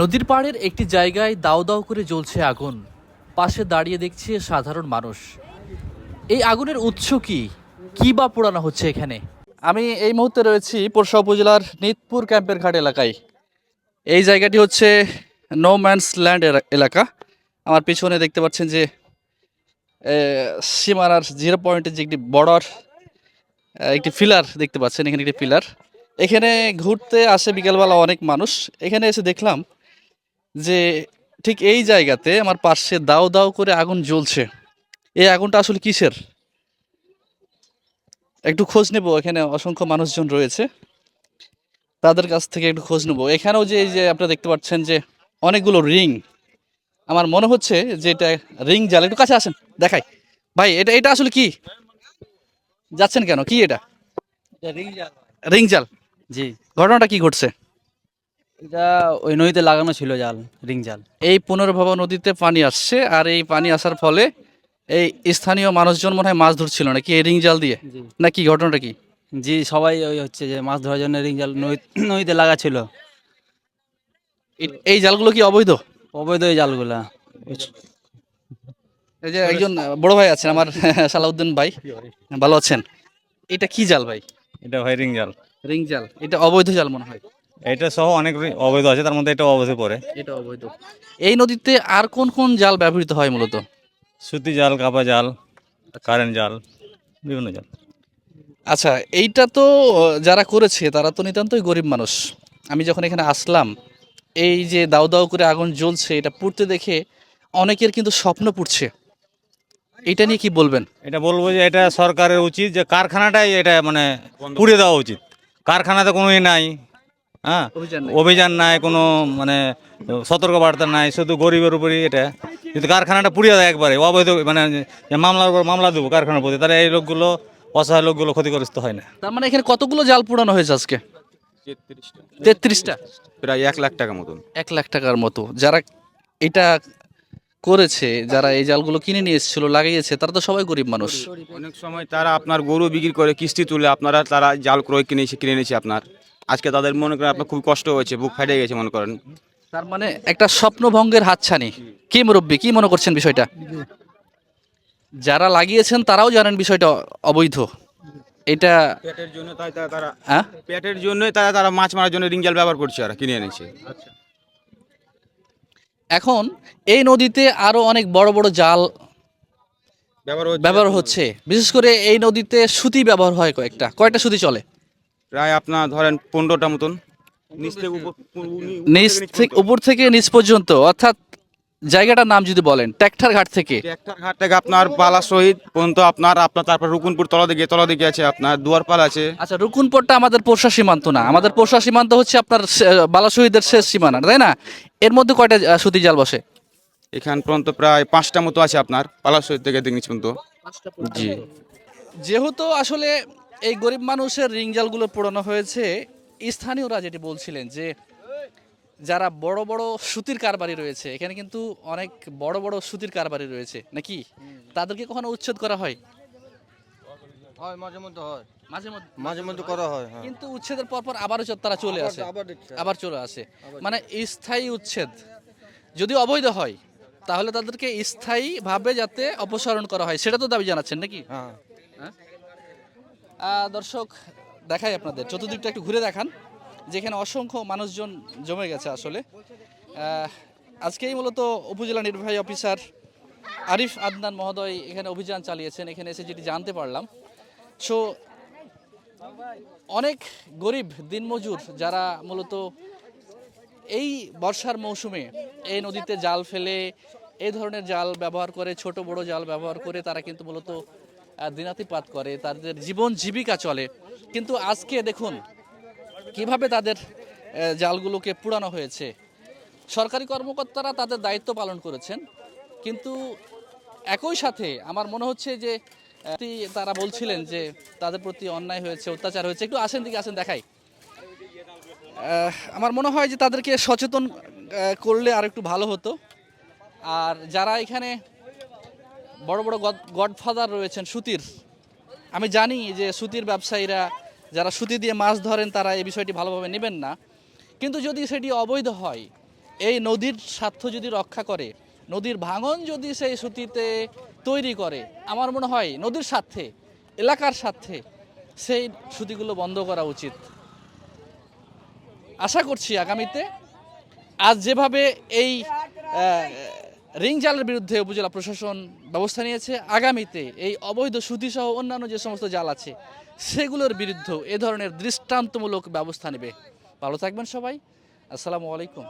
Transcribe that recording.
নদীর পাড়ের একটি জায়গায় দাও দাও করে জ্বলছে আগুন। পাশে দাঁড়িয়ে দেখছে সাধারণ মানুষ। এই আগুনের উৎস কি? কি বা পোড়ানো হচ্ছে এখানে? আমি এই মুহূর্তে রয়েছি পোরশা উপজেলার নিতপুর ক্যাম্পের ঘাট এলাকায়। এই জায়গাটি হচ্ছে নো ম্যানস ল্যান্ড এলাকা। আমার পিছনে দেখতে পাচ্ছেন যে সীমানার জিরো পয়েন্টের যে একটি বর্ডার একটি ফিলার দেখতে পাচ্ছেন, এখানে একটি ফিলার এখানে ঘুরতে আসে বিকেলবেলা অনেক মানুষ। এখানে এসে দেখলাম যে ঠিক এই জায়গাতে আমার পাশে দাও দাও করে আগুন জ্বলছে। এই আগুনটা আসলে কিসের? একটু খোঁজ নেব এখানে অসংখ্য মানুষজন রয়েছে। তাদের কাছ থেকে একটু খোঁজ নেব। এখানেও যে এই যে আপনারা দেখতে পাচ্ছেন যে অনেকগুলো রিং। আমার মনে হচ্ছে যে এটা রিং জাল। একটু কাছে আসেন দেখাই। ভাই এটা এটা আসলে কি? যাচ্ছেন কেন? কি এটা? রিং জাল। জি। ঘটনাটা কি ঘটছে? এটা ওই নদীতে লাগানো ছিল জাল রিং জাল। এই পুনর্ভবা নদীতে পানি আসছে আর এই পানি আসার ফলে এই স্থানীয় মানুষজন মনে হয় মাছ ধরছিল নাকি এই রিং জাল দিয়ে? জি। না কি ঘটনাটা কি? জি সবাই ওই হচ্ছে যে মাছ ধরার জন্য রিং জাল নদীতে লাগা ছিল এই- জালগুলো কি অবৈধ? অবৈধ এই জালগুলা। এই যে একজন বড় ভাই আছেন আমার সালাউদ্দিন ভাই। ভালো আছেন? এটা কি জাল ভাই? এটা ভাই রিং জাল। রিং জাল। এটা অবৈধ জাল মনে হয়। এটা সহ অনেক অবৈধ আছে তার মধ্যে এটা অবৈধ পড়ে। এটা অবৈধ। এই নদীতে আর কোন কোন জাল ব্যবহৃত হয় মূলত? সুতি জাল কাপা জাল কারেন্ট জাল বিভিন্ন জাল। আচ্ছা এইটা তো যারা করেছে তারা তো নিতান্তই গরিব মানুষ। আমি যখন এখানে আসলাম এই যে দাউ দাউ করে আগুন জ্বলছে এটা পুড়তে দেখে অনেকের কিন্তু স্বপ্ন পুড়ছে। এটা নিয়ে কি বলবেন? এটা বলব যে এটা সরকারের উচিত যে কারখানাটাই এটা মানে পুড়ে দেওয়া উচিত। কারখানাতে কোনো ই নাই হ্যাঁ? অভিযান অভিযান নাই কোনো মানে সতর্ক বার্তা নাই শুধু গরিবের উপরই এটা। কিন্তু কারখানাটা পুড়িয়ে দেয় একবারে অবৈধ মানে মামলার উপর মামলা দেবো কারখানার প্রতি তাহলে এই লোকগুলো অসহায় লোকগুলো ক্ষতিগ্রস্ত হয় না। তার মানে এখানে কতগুলো জাল পুরানো হয়েছে আজকে? তেত্রিশটা। প্রায় এক লাখ টাকা মতন। এক লাখ টাকার মতো। যারা এটা করেছে যারা এই জালগুলো কিনে নিয়ে এসেছিল লাগিয়েছে তারা তো সবাই গরিব মানুষ। অনেক সময় তারা আপনার গরু বিক্রি করে কিস্তি তুলে আপনারা তারা জাল ক্রয় কিনেছে কিনে নিয়েছে আপনার। আজকে তাদের মনে করেন আপনার খুব কষ্ট হয়েছে বুক ফেটে গেছে মনে করেন। তার মানে একটা স্বপ্নভঙ্গের হাতছানি। কি মুরব্বী কি মনে করছেন বিষয়টা? যারা লাগিয়েছেন তারাও জানেন বিষয়টা অবৈধ। এটা পেটের জন্য তাই তারা হ্যাঁ? পেটের জন্যই তারা তারা মাছ মারার জন্য রিং জাল ব্যবহার করছে আর কিনে এনেছে। এখন এই নদীতে আরও অনেক বড় বড় জাল ব্যবহার হচ্ছে। ব্যবহার হচ্ছে। বিশেষ করে এই নদীতে সুতি ব্যবহার হয় কয়েকটা। কয়টা সুতি চলে। প্রায় আপনার ধরেন পনেরোটা মতন। নিচ থেকে উপর- নিচ থেকে উপর থেকে নিচ পর্যন্ত অর্থাৎ জায়গাটার নাম যদি বলেন ট্যাক্টার ঘাট থেকে। ট্রাক্টর ঘাট থেকে আপনার পালা শহীদ পর্যন্ত আপনার আপনার তারপর রুকুনপুর তলা দিকে তলা দিকে আছে আপনার দুয়ারপাল আছে। আচ্ছা রুকুনপুরটা আমাদের পোষা সীমান্ত না। আমাদের পোষা সীমান্ত হচ্ছে আপনার বালা শহীদের শেষ সীমানা তাই না? এর মধ্যে কয়টা সুতি জাল বসে? এখান পর্যন্ত প্রায় পাঁচটা মতো আছে আপনার পালা শহীদ থেকে দিক নিচ পর্যন্ত। জি। যেহেতু আসলে এই গরিব মানুষের রিং জালগুলো পোড়ানো হয়েছে। স্থানীয়রা যেটি বলছিলেন যে যারা বড় বড় সুতির কারবারি রয়েছে এখানে কিন্তু অনেক বড় বড় সুতির কারবারি রয়েছে নাকি? তাদেরকে কখনো উচ্ছেদ করা হয়? হয় মাঝে মধ্যে হয়। মাঝে মধ্যে মাঝে মধ্যে করা হয় হ্যাঁ। কিন্তু উচ্ছেদের পর পর আবারও তারা চলে আসে। আবার চলে আসে। মানে স্থায়ী উচ্ছেদ যদি অবৈধ হয় তাহলে তাদেরকে স্থায়ীভাবে যাতে অপসারণ করা হয় সেটা তো দাবি জানাচ্ছেন নাকি? হ্যাঁ। আহ, দর্শক, দেখাই আপনাদের। চতুর্দিকটা একটু ঘুরে দেখান, যেখানে অসংখ্য মানুষজন জমে গেছে আসলে। আজকেই মূলত উপজেলা নির্বাহী অফিসার আরিফ আদনান মহোদয় এখানে অভিযান চালিয়েছেন, এখানে এসে যেটি জানতে পারলাম। সো অনেক গরিব দিনমজুর যারা মূলত এই বর্ষার মৌসুমে এই নদীতে জাল ফেলে এই ধরনের জাল ব্যবহার করে, ছোট বড় জাল ব্যবহার করে তারা কিন্তু মূলত দিনাতিপাত করে, তাদের জীবন জীবিকা চলে। কিন্তু আজকে দেখুন, কীভাবে তাদের জালগুলোকে পুরানো হয়েছে। সরকারি কর্মকর্তারা তাদের দায়িত্ব পালন করেছেন, কিন্তু একই সাথে আমার মনে হচ্ছে যে তারা বলছিলেন যে, তাদের প্রতি অন্যায় হয়েছে, অত্যাচার হয়েছে। একটু আসেন দিকে, আসেন, দেখাই। আমার মনে হয় যে তাদেরকে সচেতন করলে আর একটু ভালো হতো। আর যারা এখানে বড় বড় গডফাদার রয়েছেন সুতির। আমি জানি যে সুতির ব্যবসায়ীরা যারা সুতি দিয়ে মাছ ধরেন, তারা এই বিষয়টি ভালোভাবে নেবেন না। কিন্তু যদি সেটি অবৈধ হয়, এই নদীর স্বার্থ যদি রক্ষা করে, নদীর ভাঙন যদি সেই সুতিতে তৈরি করে, আমার মনে হয় নদীর স্বার্থে, এলাকার স্বার্থে সেই সুতিগুলো বন্ধ করা উচিত। আশা করছি আগামীতে, আজ যেভাবে এই রিং জালের বিরুদ্ধে উপজেলা প্রশাসন ব্যবস্থা নিয়েছে। আগামীতে এই অবৈধ সুতিসহ অন্যান্য যে সমস্ত জাল আছে, সেগুলোর বিরুদ্ধেও এ ধরনের দৃষ্টান্তমূলক ব্যবস্থা নেবে। ভালো থাকবেন সবাই। আসসালামু আলাইকুম।